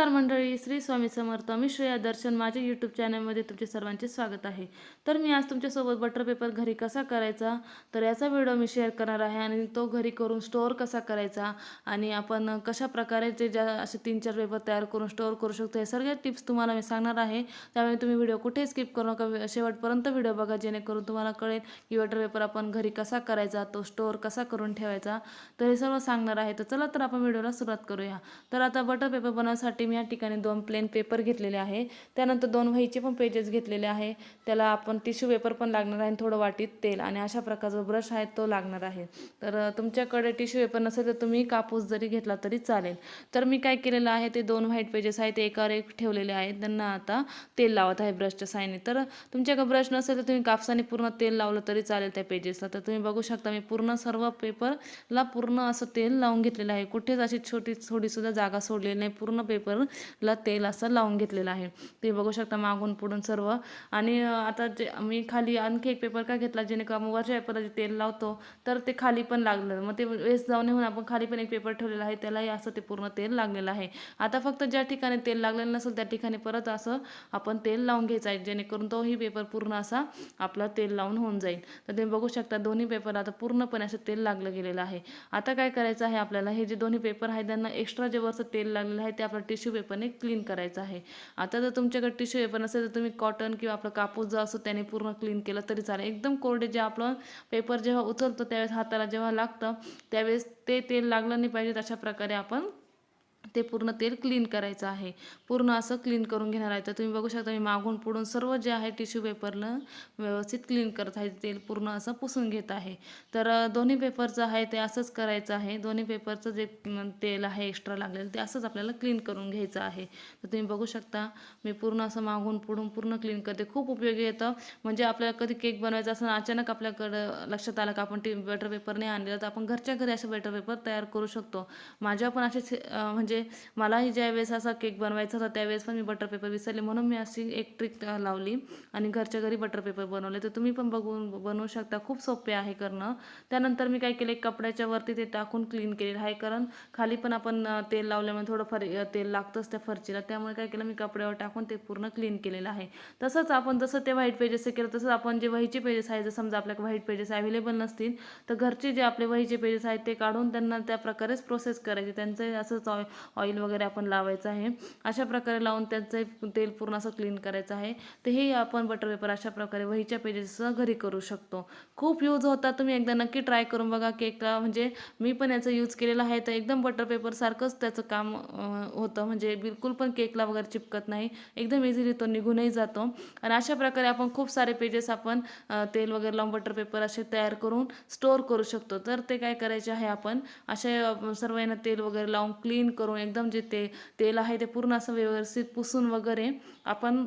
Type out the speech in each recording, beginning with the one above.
श्री स्वामी समर्थ मी श्रेया दर्शन. माझ्या यूट्यूब चॅनलमध्ये तुमचे सर्वांचे स्वागत आहे. तर मी आज तुमच्यासोबत बटर पेपर घरी कसा करायचा तर याचा व्हिडिओ मी शेअर करणार आहे आणि तो घरी करून स्टोअर कसा करायचा आणि आपण कशा प्रकारे ते ज्या असे तीन चार पेपर तयार करून स्टोअर करू शकतो हे सगळ्या टिप्स तुम्हाला मी सांगणार आहे. त्यामुळे तुम्ही व्हिडिओ कुठे स्किप करू नका. शेवटपर्यंत व्हिडिओ बघा जेणेकरून तुम्हाला कळेल की बटर पेपर आपण घरी कसा करायचा तो स्टोअर कसा करून ठेवायचा. तर हे सर्व सांगणार आहे. तर चला तर आपण व्हिडिओला सुरुवात करूया. तर आता बटर पेपर बनवण्यासाठी मी या ठिकाणी दोन प्लेन पेपर घेतलेले आहे. त्यानंतर दोन वहीचे पण पेजेस घेतलेले आहे. त्याला आपण टिश्यू पेपर पण लागणार आहे आणि थोडं वाटीत तेल आणि अशा प्रकारचा ब्रश आहे तो लागणार आहे. तर तुमच्याकडे टिश्यू पेपर नसेल तर तुम्ही कापूस जरी घेतला तरी चालेल. तर मी काय केलेलं आहे ते दोन व्हाईट पेजेस आहेत ते एकावर एक ठेवलेले आहेत. त्यांना आता तेल लावत आहे ब्रशच्या साईने तर तुमच्याकडे ब्रश नसेल तर तुम्ही कापसाने पूर्ण तेल लावलं तरी चालेल त्या पेजेसला तर तुम्ही बघू शकता मी पूर्ण सर्व पेपरला पूर्ण असं तेल लावून घेतलेलं आहे. कुठेच अशी छोटी थोडीसुद्धा जागा सोडलेली नाही. पूर्ण पेपर ला तेल असं लावून घेतलेलं आहे. ते बघू शकता मागून पुढून सर्व. आणि आता जे मी खाली आणखी एक पेपर का घेतला जेणेकरून वरच्या पेपरला जे तेल लावतो तर ते खाली पण लागलं. मग ते वेस्ट जाऊ नये म्हणून आपण खाली पण एक पेपर ठेवलेला आहे त्यालाही असं ते पूर्ण तेल लागलेलं आहे. आता फक्त ज्या ठिकाणी तेल लागलेलं नसेल त्या ठिकाणी परत असं आपण तेल लावून घ्यायचं आहे जेणेकरून तोही पेपर पूर्ण असा आपला तेल लावून होऊन जाईल. तर तुम्ही बघू शकता दोन्ही पेपर आता पूर्णपणे असं तेल लागलं गेलेलं आहे. आता काय करायचं आहे आपल्याला? हे जे दोन्ही पेपर आहेत त्यांना एक्स्ट्रा जे वरचं तेल लागलेलं आहे ते आपलं टिश्यू पेपरने क्लीन करायचं आहे. आता जर तुमच्याकडे टिश्यू पेपर नसेल तर तुम्ही कॉटन किंवा आपलं कापूस जो असतो त्याने पूर्ण क्लीन केलं तरी चालेल. एकदम कोरडे जे आपलं पेपर जेव्हा उचलतो त्यावेळेस हाताला जेव्हा लागतं त्यावेळेस ते तेल लागलं नाही पाहिजे अशा प्रकारे आपण ते पूर्ण तेल क्लीन करायचं आहे. पूर्ण असं क्लीन करून घेणार आहे. तर तुम्ही बघू शकता मी मागून पुढून सर्व जे आहे टिश्यू पेपरनं व्यवस्थित क्लीन करत आहे. तेल पूर्ण असं पुसून घेत आहे. तर दोन्ही पेपरचं आहे ते असंच करायचं आहे. दोन्ही पेपरचं जे तेल आहे एक्स्ट्रा लागलेलं ते असंच आपल्याला क्लीन करून घ्यायचं आहे. तर तुम्ही बघू शकता मी पूर्ण असं मागून पुढून पूर्ण क्लीन करते. खूप उपयोगी येतं म्हणजे आपल्याला कधी केक बनवायचा असं अचानक आपल्याकडं लक्षात आलं का आपण टी बटर पेपर नाही आणलेलं तर आपण घरच्या घरी असं बटर पेपर तयार करू शकतो. माझ्या पण असे म्हणजे मलाही ज्या वेळेस असा केक बनवायचा होता त्यावेळेस पण मी बटर पेपर विसरले. म्हणून मी अशी एक ट्रिक लावली आणि घरच्या घरी बटर पेपर बनवले. तर तुम्ही पण बघून बनवू शकता. खूप सोपे आहे करणं. त्यानंतर मी काय केले कपड्याच्या वरती ते टाकून क्लीन केलेलं आहे. कारण खाली पण आपण तेल लावल्यामुळे थोडं फर तेल लागतंच त्या फरचीला. त्यामुळे काय केलं मी कपड्यावर टाकून ते पूर्ण क्लीन केलेलं आहे. तसंच आपण जसं ते व्हाईट पेजेस केलं तसंच आपण जे वहीचे पेजेस आहे जर समजा आपल्याकडे व्हाईट पेजेस अवेलेबल नसतील तर घरचे जे आपले वहीचे पेजेस आहेत ते काढून त्यांना त्या प्रकारेच प्रोसेस करायचे. त्यांचं असंच ऑइल वगैरे आपण लावायचं आहे. अशा प्रकारे लावून त्यांचं तेल पूर्ण असं क्लीन करायचं आहे. तर हे आपण बटर पेपर अशा प्रकारे वहीच्या पेजेसचं घरी करू शकतो. खूप यूज होता. तुम्ही एकदा नक्की ट्राय करून बघा केकला म्हणजे मी पण याचा यूज केलेला आहे. तर एकदम बटर पेपरसारखंच त्याचं काम होतं. म्हणजे बिलकुल पण केकला वगैरे चिपकत नाही. एकदम इझिली तो निघूनही जातो. आणि अशा प्रकारे आपण खूप सारे पेजेस आपण तेल वगैरे लावून बटर पेपर असे तयार करून स्टोअर करू शकतो. तर ते काय करायचे आहे आपण? असे सर्व यांना तेल वगैरे लावून क्लीन करून एकदम जे ते तेल आहे ते पूर्ण असं व्यवस्थित पुसून वगैरे आपण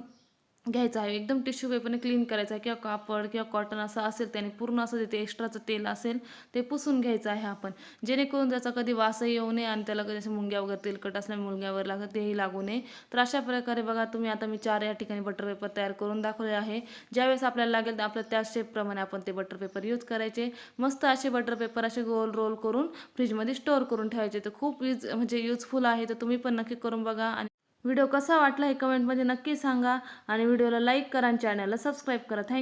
घ्यायचं आहे. एकदम टिश्यू पेपरने क्लीन करायचं आहे. किंवा कापड किंवा कॉटन असं असेल त्याने पूर्ण असं जे ते एक्स्ट्राचं तेल असेल ते पुसून घ्यायचं आहे आपण. जेणेकरून त्याचा कधी वासही येऊ नये आणि त्याला कधी असं मुंग्या वगैरे तेलकट असल्यामुळे मुंग्यावर लागतं तेही लागू नये. तर अशा प्रकारे बघा तुम्ही आता मी चार या ठिकाणी बटर पेपर तयार करून दाखवले आहे. ज्यावेळेस आपल्याला लागेल तर आपल्या त्या शेपप्रमाणे आपण ते बटर पेपर यूज करायचे. मस्त असे बटर पेपर असे गोल रोल करून फ्रीजमध्ये स्टोअर करून ठेवायचे. तर खूप यूज म्हणजे युजफुल आहे. तर तुम्ही पण नक्की करून बघा आणि व्हिडिओ कसा वाटला हे कमेंटमध्ये नक्की सांगा आणि व्हिडिओला लाईक करा आणि चॅनलला सबस्क्राईब करा. थँक्यू